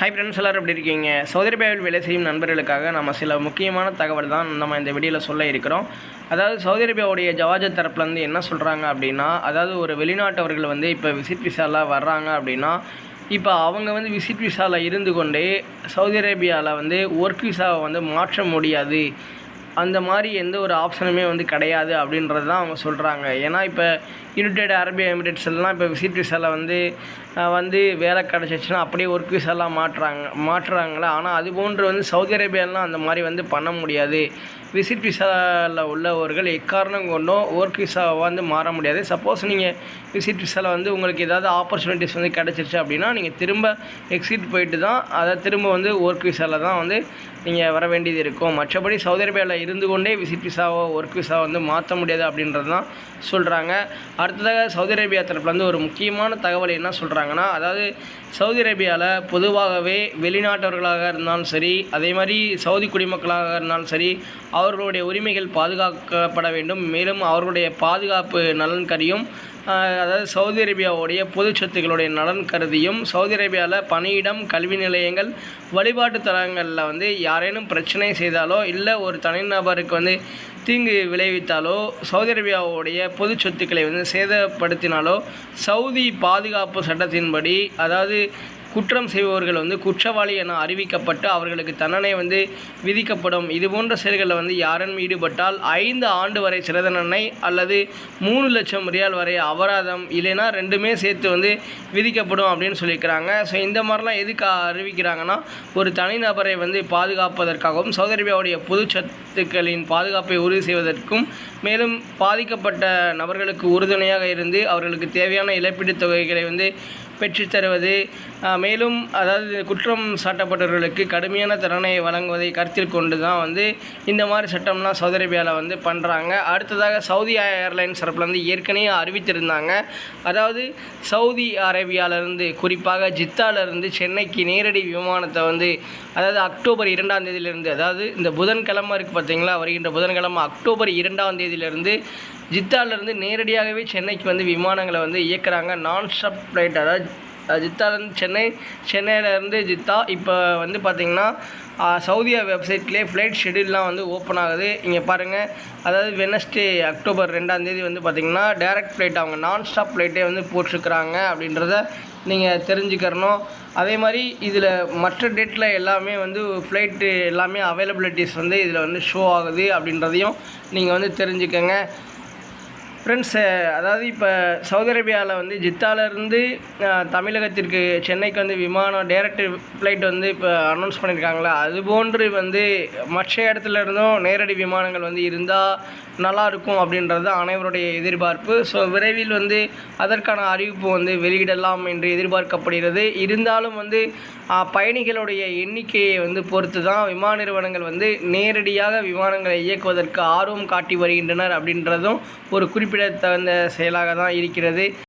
Hi friends எல்லாரும் எப்படி இருக்கீங்க? சௌதரி வேலை செய்யும் நண்பர்களுக்காக நம்ம சில முக்கியமான தகவல் தான் நம்ம இந்த வீடியோவில் சொல்ல இருக்கிறோம். அதாவது சவுதி அரேபியாவுடைய ஜவாஜத் தரப்புலேருந்து என்ன சொல்கிறாங்க அப்படின்னா அதாவது ஒரு வெளிநாட்டவர்கள் வந்து இப்போ விசிட் விசாவில் வர்றாங்க அப்படின்னா இப்போ அவங்க வந்து விசிட் விசாவில் இருந்து கொண்டே சவுதி அரேபியாவில் வந்து ஒர்க் விசாவை வந்து மாற்ற முடியாது. அந்த மாதிரி எந்த ஒரு ஆப்ஷனுமே வந்து கிடையாது அப்படின்றது தான் அவங்க சொல்கிறாங்க ஏன்னா இப்போ யுனைடெட் அரபி எமிரேட்ஸ் எல்லாம் இப்போ விசிட் விசாவில் வந்து வந்து வேலை கிடச்சிச்சுன்னா அப்படியே ஒர்க் விசாலாம் மாட்டுறாங்க மாற்றுறாங்களே ஆனால் அது போன்று வந்து சவுதி அரேபியாலாம் அந்த மாதிரி வந்து பண்ண முடியாது. விசிட் விசாவில் உள்ளவர்கள் எக்காரணம் கொண்டும் ஒர்க் விசாவை வந்து மாற முடியாது. சப்போஸ் நீங்கள் விசிட் விசாவில் வந்து உங்களுக்கு ஏதாவது ஆப்பர்ச்சுனிட்டிஸ் வந்து கிடச்சிருச்சு அப்படின்னா நீங்கள் திரும்ப எக்ஸிட் போயிட்டு தான் அதை திரும்ப வந்து ஒர்க் விசாவில் தான் வந்து நீங்கள் வர வேண்டியது இருக்கும். மற்றபடி சவுதி அரேபியாவில் இருந்து கொண்டே விசிட் விசாவோ ஒர்க் விசாவோ வந்து மாற்ற முடியாது அப்படின்றது தான் சொல்கிறாங்க அடுத்ததாக சவுதி அரேபியா தரப்புலேருந்து ஒரு முக்கியமான தகவல் என்ன சொல்கிறாங்கன்னா அதாவது சவுதி அரேபியாவில் பொதுவாகவே வெளிநாட்டவர்களாக இருந்தாலும் சரி அதே மாதிரி சவுதி குடிமக்களாக இருந்தாலும் சரி அவர்களுடைய உரிமைகள் பாதுகாக்கப்பட வேண்டும். மேலும் அவர்களுடைய பாதுகாப்பு நலன் கரியும் அதாவது சவுதி அரேபியாவுடைய பொது சொத்துக்களுடைய நலன் கருதியும் சவுதி அரேபியாவில் பணியிடம் கல்வி நிலையங்கள் வழிபாட்டு தலங்களில் வந்து யாரேனும் பிரச்சனை செய்தாலோ இல்லை ஒரு தனிநபருக்கு வந்து தீங்கு விளைவித்தாலோ சவுதி அரேபியாவுடைய பொது சொத்துக்களை வந்து சேதப்படுத்தினாலோ சவுதி பாதுகாப்பு சட்டத்தின்படி அதாவது குற்றம் செய்பவர்கள் வந்து குற்றவாளி என அறிவிக்கப்பட்டு அவர்களுக்கு தண்டனை வந்து விதிக்கப்படும். இது போன்ற செயல்களில் வந்து யாரும் ஈடுபட்டால் ஐந்து ஆண்டு வரை சிறை தண்டனை அல்லது மூணு லட்சம் ரியால் வரை அபராதம் இல்லைன்னா ரெண்டுமே சேர்த்து வந்து விதிக்கப்படும் அப்படின்னு சொல்லியிருக்கிறாங்க. ஸோ இந்த மாதிரிலாம் எதுக்கு அறிவிக்கிறாங்கன்னா ஒரு தனிநபரை வந்து பாதுகாப்பதற்காகவும் சவுதி அரேபியாவுடைய பொது சத்துக்களின் பாதுகாப்பை உறுதி செய்வதற்கும் மேலும் பாதிக்கப்பட்ட நபர்களுக்கு உறுதுணையாக இருந்து அவர்களுக்கு தேவையான இழப்பீட்டுத் தொகைகளை வந்து பெற்றுத்தருவது மேலும் அதாவது குற்றம் சாட்டப்பட்டவர்களுக்கு கடுமையான தண்டனை வழங்குவதை கருத்தில் கொண்டு தான் வந்து இந்த மாதிரி சட்டம்லாம் சவுதி அரேபியாவில் வந்து பண்ணுறாங்க அடுத்ததாக சவுதி ஏர்லைன்ஸ் தரப்புலேருந்து ஏற்கனவே அறிவித்திருந்தாங்க. அதாவது சவுதி அரேபியாவிலேருந்து குறிப்பாக ஜித்தாலேருந்து சென்னைக்கு நேரடி விமானத்தை வந்து அதாவது அக்டோபர் இரண்டாம் தேதியிலிருந்து அதாவது இந்த புதன்கிழமை இருக்குது பார்த்தீங்களா வருகின்ற புதன்கிழமை அக்டோபர் இரண்டாம் தேதியிலிருந்து ஜித்தாலேருந்து நேரடியாகவே சென்னைக்கு வந்து விமானங்களை வந்து இயக்குறாங்க. நான் ஸ்டாப் ஃப்ளைட் அதாவது ஜித்தாலேருந்து சென்னை சென்னையிலேருந்து ஜித்தா இப்போ வந்து பார்த்திங்கன்னா சவுதியா வெப்சைட்லேயே ஃப்ளைட் ஷெடியூல்லாம் வந்து ஓப்பன் ஆகுது. இங்கே பாருங்கள் அதாவது வெனஸ்டே அக்டோபர் ரெண்டாம் தேதி வந்து பார்த்திங்கன்னா டேரக்ட் ஃப்ளைட் அவங்க நான் ஸ்டாப் ஃப்ளைட்டே வந்து போட்டிருக்கிறாங்க அப்படின்றத நீங்கள் தெரிஞ்சுக்கிறணும். அதே மாதிரி இதில் மற்ற டேட்டில் எல்லாமே வந்து ஃப்ளைட்டு எல்லாமே அவைலபிலிட்டிஸ் வந்து இதில் வந்து ஷோ ஆகுது அப்படின்றதையும் நீங்கள் வந்து தெரிஞ்சுக்கங்க. ஃப்ரெண்ட்ஸ் அதாவது இப்போ சவுதி அரேபியாவில் வந்து ஜித்தாலேருந்து தமிழகத்திற்கு சென்னைக்கு வந்து விமானம் டேரக்ட் ஃப்ளைட் வந்து இப்போ அனௌன்ஸ் பண்ணியிருக்காங்களா அது போன்று வந்து மற்ற இடத்துல இருந்தும் நேரடி விமானங்கள் வந்து இருந்தால் நல்லா இருக்கும் அப்படின்றது தான் அனைவருடைய எதிர்பார்ப்பு. ஸோ விரைவில் வந்து அதற்கான அறிவிப்பு வந்து வெளியிடலாம் என்று எதிர்பார்க்கப்படுகிறது. இருந்தாலும் வந்து பயணிகளுடைய எண்ணிக்கையை வந்து பொறுத்து தான் விமான நிறுவனங்கள் வந்து நேரடியாக விமானங்களை இயக்குவதற்கு ஆர்வம் காட்டி வருகின்றனர் அப்படின்றதும் ஒரு குறிப்பிட்ட குறிப்பிடத்தகுந்த செயலாக தான் இருக்கிறது.